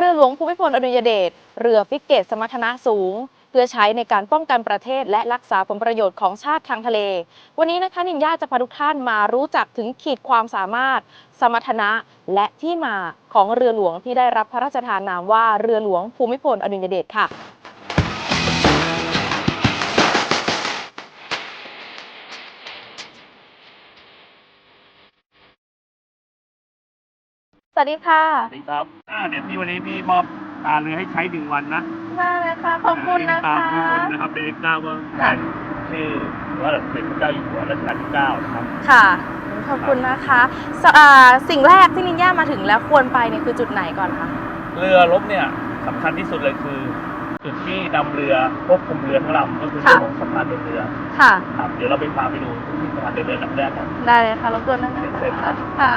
เรือหลวงภูมิพลอดุลยเดช เรือฟิกเกตสมรรถนะสูง เพื่อใช้ในการป้องกันประเทศและรักษาผลประโยชน์ของชาติทางทะเล วันนี้นะคะนินญาจะพาทุกท่านมารู้จักถึงขีดความสามารถ สมรรถนะและที่มาของเรือหลวงที่ได้รับพระราชทานนามว่าเรือหลวงภูมิพลอดุลยเดชค่ะ วัสดีค่ะสวัสดีครับอ่าเดี๋ยวพี่วันนี้พี่มอบตาเรือให้ใช้หนึ่งวันนะมาเลยค่ะขอบคุณนะตาคะมทุกคนนะครับเป็นเก้าก็ค่ะ ชื่อว่าเป็นพระเจ้าอยู่หัวรัชกาลที่เก้านะครับ ค่ะ ขอบคุณนะคะสอ่าสิ่งแรกที่นินย่ามาถึงแล้วควรไปเนี่ยคือจุดไหนก่อนคะ เรือรบเนี่ยสำคัญที่สุดเลยคือ จุดที่นำเรือควบคุมเรือทั้งลำก็คือเรื่องของสะพานเดินเรือค่ะ ครับเดี๋ยวเราไปพาไปดูที่สะพานเดินเรือลำแรกก่อนได้เลยค่ะรบกวนนะคะเชิญครับค่ะ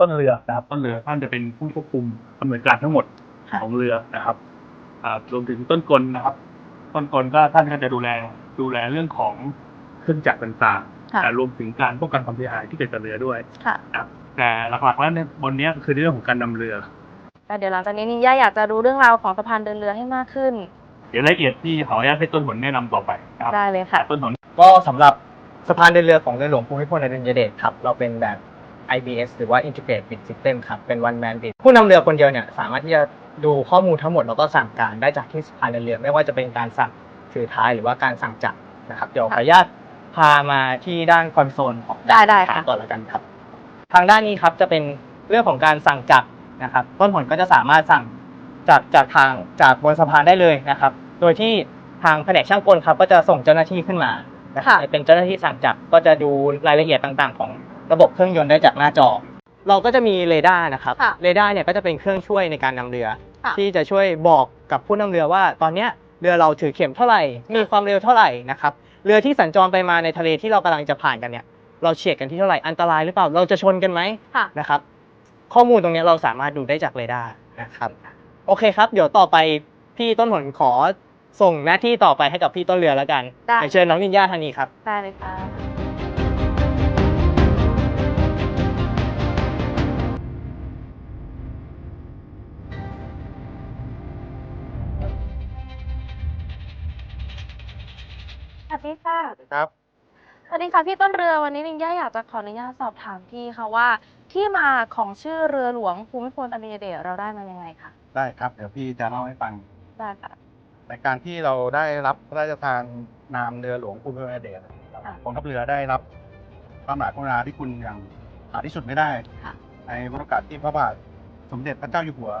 ต้นเรือนะครับ ต้นเรือท่านจะเป็นผู้ควบคุมดำเนินการทั้งหมดค่ะของเรือนะครับอ่ารวมถึงต้นกลนะครับ ต้นกลก็ท่านก็จะดูแลดูแลเรื่องของเครื่องจักรต่างค่ะๆแต่รวมถึงการป้องกันความเสียหายที่เกิดกับเรือด้วยค่ะนะครับแต่หลักๆแล้วเนี่ยบนเนี้ยคือเรื่องของการนำเรือแต่เดี๋ยวหลังจากนี้นินย่าอยากจะรู้เรื่องราวของสะพานเดินเรือให้มากขึ้น เดี๋ยวรายละเอียดที่ขออนุญาตให้ต้นผลแนะนำต่อไปนะครับได้เลยค่ะ ต้นผลก็สำหรับสะพานเดินเรือของเรือหลวงภูมิพลอดุลยเดชครับ เราเป็นแบบ IBS หรือว่า Integrated Bid System ครับเป็น one man bid ผู้นำเรือคนเดียวเนี่ยสามารถที่จะดูข้อมูลทั้งหมดแล้วก็สั่งการได้จากที่สะพานเดินเรือ ไม่ว่าจะเป็นการสั่งถือท้ายหรือว่าการสั่งจับนะครับเดี๋ยวขออนุญาตพามาที่ด้านคอนโซลของได้ได้ค่ะ ก่อนแล้วกันครับ ทางด้านนี้ครับจะเป็นเรื่องของการสั่งจับนะครับ ต้นผลก็จะสามารถสั่งจากจากทางจากบนสะพานได้เลยนะครับ โดยที่ทางแผนกช่างกลครับก็จะส่งเจ้าหน้าที่ขึ้นมานะครับค่ะ เป็นเจ้าหน้าที่สั่งจับก็จะดูรายละเอียดต่างๆ ของ ระบบเครื่องยนต์ได้จากหน้าจอ เราก็จะมีเรดาร์นะครับ ค่ะเรดาร์เนี่ยก็จะเป็นเครื่องช่วยในการนำเรือ ค่ะ ที่จะช่วยบอกกับผู้นำเรือว่า ตอนเนี้ยเรือเราถือเข็มเท่าไหร่ มีความเร็วเท่าไหร่นะครับ เรือที่สัญจรไปมาในทะเลที่เรากำลังจะผ่านกันเนี่ย เราเฉียดกันที่เท่าไหร่ อันตรายหรือเปล่า เราจะชนกันไหม ค่ะ นะครับข้อมูลตรงเนี้ยเราสามารถดูได้จากเรดาร์นะครับโอเคครับ เดี๋ยวต่อไปพี่ต้นผลขอส่งหน้าที่ต่อไปให้กับพี่ต้นเรือแล้วกันได้เชิญน้องนินญาทางนี้ครับ ได้เลยค่ะ ค่ะครับ สวัสดีค่ะพี่ต้นเรือวันนี้นินย่าอยากจะขออนุญาตสอบถามพี่ค่ะว่า ที่มาของชื่อเรือหลวงภูมิพลอดุลยเดชเราได้มายังไงคะได้ครับ เดี๋ยวพี่จะเล่าให้ฟัง ได้ค่ะ ในการที่เราได้รับพระราชทานนามเรือหลวงภูมิพลอดุลยเดชค่ะกองทัพเรือได้รับพระมหากรุณาธิคุณอย่างหาที่สุดไม่ได้ค่ะ ในโอกาสที่พระบาทสมเด็จพระเจ้าอยู่หัว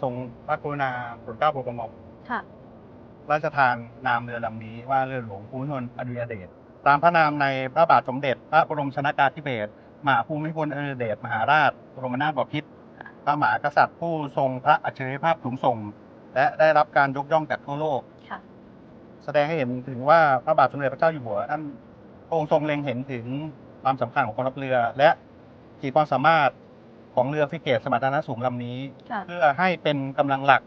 ทรงพระกรุณาโปรดเกล้าโปรดกระหม่อมค่ะ ราชทานนามเรือลำนี้ว่าเรือหลวงภูมิพลอดุลยเดชตามพระนามในพระบาทสมเด็จ พระบรมชนากาธิเบศรมหาภูมิพลอดุลยเดชมหาราชบรมนาถบพิตรพระมหากษัตริย์ผู้ทรงพระอัจฉริยภาพสูงส่ง และได้รับการยกย่องจากทั่วโลกค่ะแสดงให้เห็นถึงว่าพระบาทสมเด็จพระเจ้าอยู่หัวท่านพระองค์ทรงเล็งเห็นถึงความสำคัญของกองทัพเรือ และขีดความสามารถของเรือฟริเกตสมรรถนะสูงลำนี้ค่ะเพื่อให้เป็นกำลังหลัก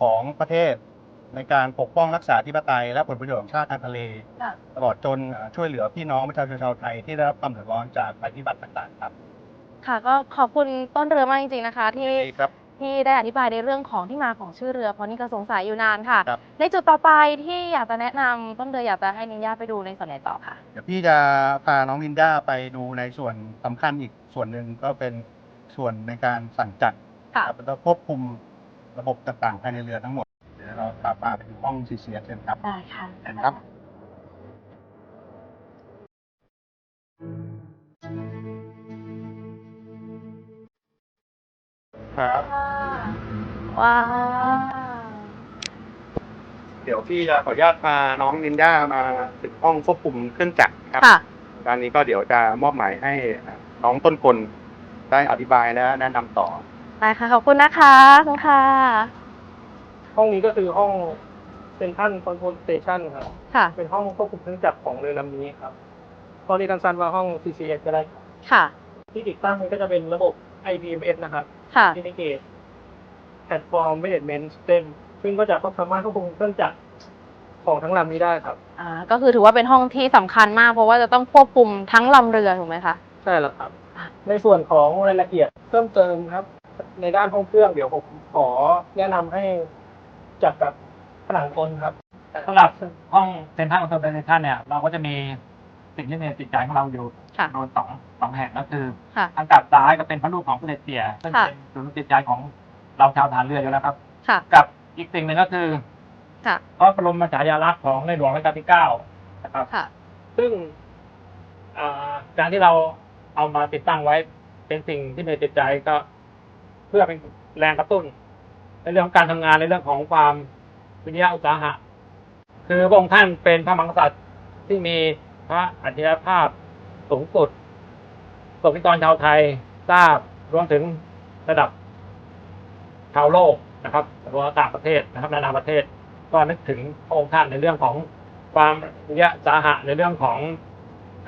ของประเทศ ในการปกป้องรักษาธิปไตยและผลประโยชน์ของชาติทางทะเล ค่ะตลอดจนเอ่อช่วยเหลือพี่น้องประชาชนชาวไทยที่ได้รับความเดือดร้อนจากภัยพิบัติต่างๆครับค่ะก็ขอบคุณต้นเรือมากจริงๆนะคะ ที่ดีครับ ที่ได้อธิบายในเรื่องของที่มาของชื่อเรือ เพราะนี่ก็สงสัยอยู่นานค่ะ ครับ ในจุดต่อไปที่อยากจะแนะนำต้นเรืออยากจะให้นินย่าไปดูในส่วนไหนต่อค่ะ เดี๋ยวพี่จะพาน้องลินด้าไปดูในส่วนสำคัญอีกส่วนหนึ่งก็เป็นส่วนในการสั่งจัดค่ะ ครับแล้วควบคุมระบบต่างๆภายในเรือทั้งหมดเดี๋ยวเรา พาปาไปดูห้องซีเซียเชิญครับได้ค่ะเชิญครับ ครับ ว้าว เดี๋ยวพี่จะขออนุญาตพาน้องลินด้ามาถึงห้องควบคุมเครื่องจักรครับ ค่ะด้านนี้ก็เดี๋ยวจะมอบหมายให้น้องต้นกลได้อธิบายและแนะนำต่อ ได้ค่ะ ขอบคุณนะคะขอบคุณค่ะ ห้องนี้ก็คือห้องเซนทันคอนโทรลสเตชันครับ ค่ะ เป็นห้องควบคุมเครื่องจักรของเรือลำนี้ครับก็เรียกสั้นๆว่าห้อง CCS ก็ได้ค่ะ ที่ติดตั้งมันก็จะเป็นระบบ IPMS นะครับ ค่ะ Integrated Platform Management System ซึ่งก็จะสามารถควบคุมเครื่องจักรของทั้งลำนี้ได้ครับ อ่า ก็คือถือว่าเป็นห้องที่สำคัญมาก เพราะว่าจะต้องควบคุมทั้งลำเรือถูกไหมคะ ใช่แล้วครับ ในส่วนของรายละเอียดเพิ่มเติมครับ ในด้านห้องเครื่องเดี๋ยวผมขอแนะนำให้ จัดกับผนังกลครับสำหรับห้องเซ็นทรัลคอนเทนชั่นเนี่ย เราก็จะมีสิ่งที่ในจิตใจของเราอยู่ค่ะ โดนสองสองแห่งก็คือค่ะ ทางกลับซ้ายก็เป็นพระรูปของพระเดชเสียซึ่งค่ะ เป็นศูนย์จิตใจของเราชาวทหารเรืออยู่แล้วครับ ค่ะ กับอีกสิ่งหนึ่งก็คือค่ะ พระบรมฉายาลักษณ์ของในหลวงรัชกาลที่เก้านะครับ ค่ะ ซึ่งอ่าการที่เราเอามาติดตั้งไว้เป็นสิ่งที่ในจิตใจก็ เพื่อเป็นแรงกระตุ้น ในเรื่องของการทำงานในเรื่องของความวิทยาอุตสาหะ คือพระองค์ท่านเป็นพระมหากษัตริย์ที่มีพระอัจฉริยภาพสูงสุดประสบนิกรชาวไทยทราบรวมถึงระดับชาวโลกนะครับรวมต่างประเทศนะครับนานาประเทศ ก็นึกถึงพระองค์ท่านในเรื่องของความวิทยาสาหะในเรื่องของ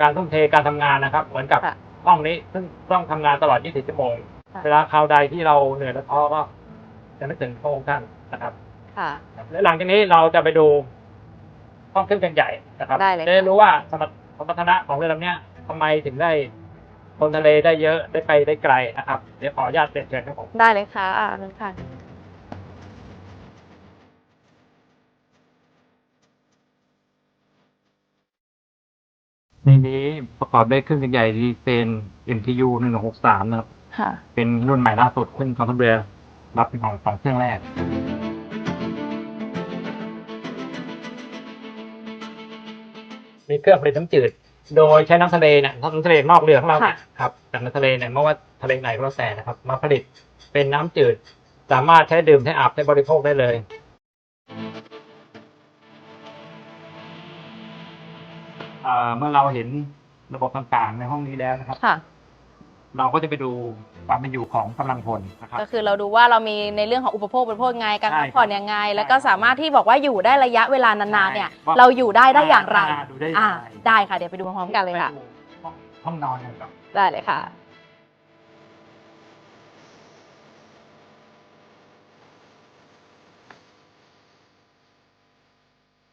การทุ่มเทการทำงานนะครับ เหมือนกับห้องนี้ซึ่งต้องทำงานตลอด 24 ชั่วโมง เวลาคราวใดที่เราเหนื่อยและท้อก็ จะนึกถึงพระองค์ท่านนะครับค่ะ และหลังจากนี้เราจะไปดูห้องเครื่องจักรใหญ่นะครับได้เลยจะรู้ว่าสมรรถสมรรถนะของเรือลำเนี้ยทำไมถึงได้บนทะเลได้เยอะได้ไปได้ไกลนะครับ เดี๋ยวขออนุญาตเปลี่ยนเชิญครับผม ได้เลยค่ะอ่าเลยค่ะ ในนี้ประกอบด้วยเครื่องจักรใหญ่ดีเซน MTU 1163นะครับ ค่ะ เป็นรุ่นใหม่ล่าสุดซึ่งกองทัพเรือ รับเป็นของสองเครื่องแรก มีเครื่องผลิตน้ำจืด โดยใช้น้ำทะเลเนี่ยน้ำทะเลนอกเรือของเราเนี่ยค่ะ ครับจากน้ำทะเลเนี่ยไม่ว่าทะเลไหนก็แล้วแต่นะครับ มาผลิตเป็นน้ำจืด สามารถใช้ดื่มใช้อาบใช้บริโภคได้เลยอ่าเมื่อเราเห็นระบบต่างๆในห้องนี้แล้วนะครับ ค่ะ เราก็จะไปดูความเป็นอยู่ของกำลังพลนะครับ ก็คือเราดูว่าเรามีในเรื่องของอุปโภคบริโภคยังไงการใช่พักผ่อนครับยังไง แล้วก็สามารถที่บอกว่าอยู่ได้ระยะเวลานานๆเนี่ยใช่ว่าเราอยู่ได้ได้อย่างไรอ่าดูได้อ่าอย่างไรได้ค่ะเดี๋ยวไปดูพร้อมๆกันเลยค่ะไปดูห้องห้องนอนกันครับได้เลยค่ะ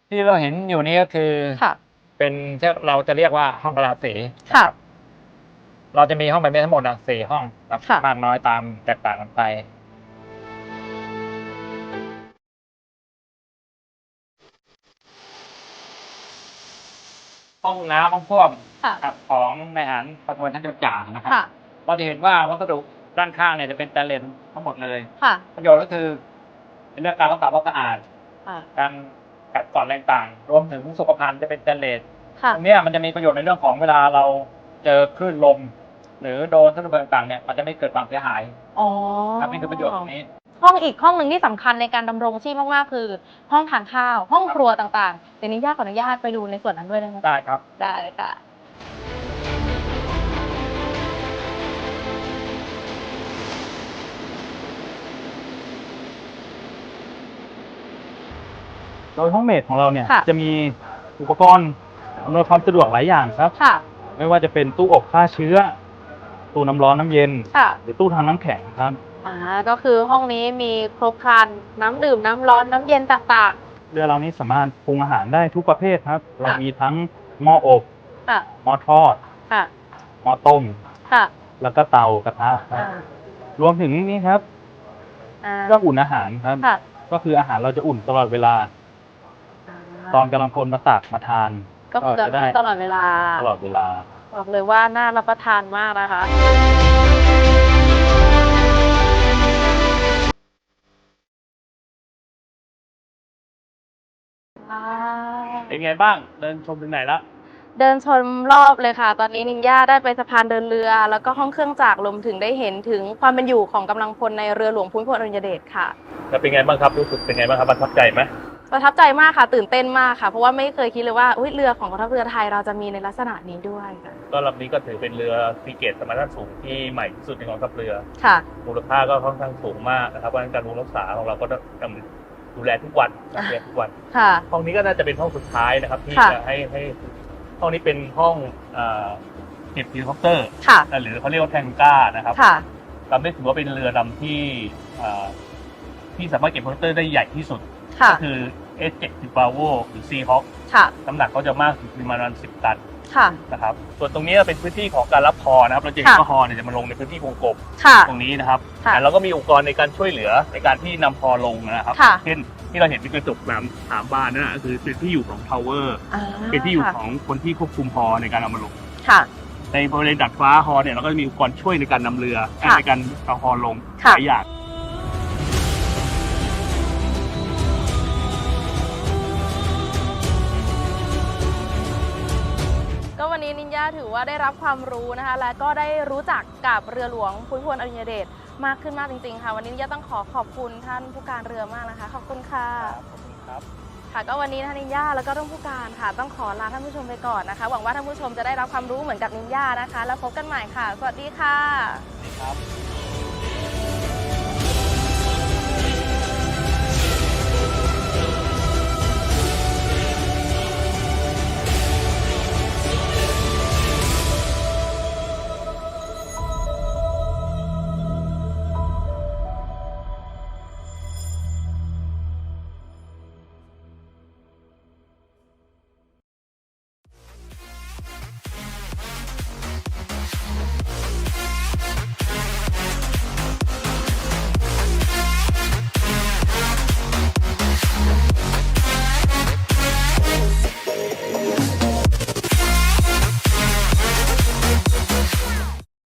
ที่เราเห็นอยู่นี้ก็คือค่ะเป็นที่เราจะเรียกว่าห้องกระดาษสีค่ะ เราจะมีห้องแบบนี้ทั้งหมดอะสี่ห้องครับค่ะ มากน้อยตามแตกต่างกันไป ห้องน้ำห้องส้วมค่ะครับของในอาหารประทวนท่านยศจ่านะครับค่ะ เราจะเห็นว่าวัสดุด้านข้างเนี่ยจะเป็นแตนเลนทั้งหมดเลย ค่ะประโยชน์ก็คือเป็นเรื่องการรักษาความสะอาด ค่ะการกัดกร่อนอะไรต่างๆรวมถึงสุขภัณฑ์จะเป็นสแตนเลส ค่ะ ตรงเนี้ยมันจะมีประโยชน์ในเรื่องของเวลาเราเจอคลื่นลม หรือโดนท่านระเบิดต่างๆเนี่ยมันจะไม่เกิดความเสียหายอ๋อครับนี่คือประโยชน์ตรงนี้ ห้องอีกห้องหนึ่งที่สำคัญในการดำรงชีพมากๆคือ ห้องทานข้าว ห้องครัวต่างๆเดี๋ยวนี้ย่าขออนุญาตไปดูในส่วนนั้นด้วยได้ไหมได้ครับ ได้เลยค่ะ โดยห้องเมดของเราเนี่ยค่ะ จะมีอุปกรณ์อำนวยความสะดวกหลายอย่างครับ ค่ะ ไม่ว่าจะเป็นตู้อบฆ่าเชื้อ ตู้น้ำร้อนน้ำเย็น ค่ะหรือตู้ทำน้ำแข็งครับ อ่าก็คือห้องนี้มีครบครันน้ำดื่มน้ำร้อนน้ำเย็นต่างเรือเรานี้สามารถปรุงอาหารได้ทุกประเภทครับ เรามีทั้งหม้ออบๆ ค่ะ หม้อทอดค่ะ หม้อต้ม ค่ะแล้วก็เตากระทะครับอ่ารวมถึงนี่ครับอ่าเครื่องอุ่นอาหารครับ ค่ะก็คืออาหารเราจะอุ่นตลอดเวลา ตอนกำลังคนมาตักมาทาน ก็คือจะได้ตลอดเวลา ตลอดเวลา บอกเลยว่าน่ารับประทานมากนะคะ เป็นไงบ้าง เดินชมถึงไหนแล้วเดินชมรอบเลยค่ะ ตอนนี้นินย่าได้ไปสะพานเดินเรือ แล้วก็ห้องเครื่องจักรรวมถึงได้เห็นถึงความเป็นอยู่ของกำลังพลในเรือหลวงภูมิพลอดุลยเดชค่ะ แล้วเป็นไงบ้างครับ รู้สึกเป็นไงบ้างครับประทับใจไหม ประทับใจมากค่ะ ตื่นเต้นมากค่ะ เพราะว่าไม่เคยคิดเลยว่าอุ๊ยเรือของกองทัพเรือไทยเราจะมีในลักษณะนี้ด้วยค่ะก็ลำนี้ก็ถือเป็นเรือฟรีเกตสมรรถนะสูงที่ใหม่ที่สุดในกองทัพเรือ ค่ะ มูลค่าก็ค่อนข้างสูงมากนะครับเพราะฉะนั้นการดูแลรักษาของเราก็ต้องดูแลทุกวันดูแลทุกวัน ค่ะ ห้องนี้ก็น่าจะเป็นห้องสุดท้ายนะครับ ที่ค่ะ จะให้ให้ห้องนี้เป็นห้องเอ่อเก็บเฮลิคอปเตอร์ค่ะ หรือเขาเรียกว่าแทงก้านะครับค่ะ ลำนี้ถือว่าเป็นเรือลำที่เอ่อที่สามารถเก็บเฮลิคอปเตอร์ได้ใหญ่ที่สุด ค่ะ ก็คือ S70 Bravo หรือ Seahawk ค่ะ น้ำหนักเขาจะมากถึงประมาณ10 ตันค่ะ นะครับส่วนตรงนี้เป็นพื้นที่ของการรับฮอนะครับ เราจะเห็นค่ะ ว่าฮอเนี่ยจะมาลงในพื้นที่วงกลมค่ะ ตรงนี้นะครับค่ะ แล้วเราก็มีอุปกรณ์ในการช่วยเหลือในการที่นำฮอลงนะครับ ค่ะเช่นที่เราเห็นเป็นกระจกสามสามบานนั่นนะก็คือเป็นที่อยู่ของทาวเวอร์อ่าเป็นที่อยู่ค่ะของคนที่ควบคุมฮอในการเอามาลง ค่ะ ในบริเวณดัดฟ้าฮอเนี่ยเราก็จะมีอุปกรณ์ช่วยในการนำเรือค่ะในการเอาฮอลงค่ะหลายอย่าง วันนี้นินยาถือว่าได้รับความรู้นะคะ และก็ได้รู้จักกับเรือหลวงภูมิพลอดุลยเดชมากขึ้นมากจริง ๆ ค่ะ วันนี้นินยาต้องขอขอบคุณท่านผู้การเรือมากนะคะ ขอบคุณค่ะขอบคุณครับ ค่ะก็วันนี้นะคะนินยาแล้วก็ท่านผู้การค่ะ ต้องขอลาท่านผู้ชมไปก่อนนะคะ หวังว่าท่านผู้ชมจะได้รับความรู้เหมือนกับนินยานะคะ แล้วพบกันใหม่ค่ะ สวัสดีค่ะสวัสดีครับ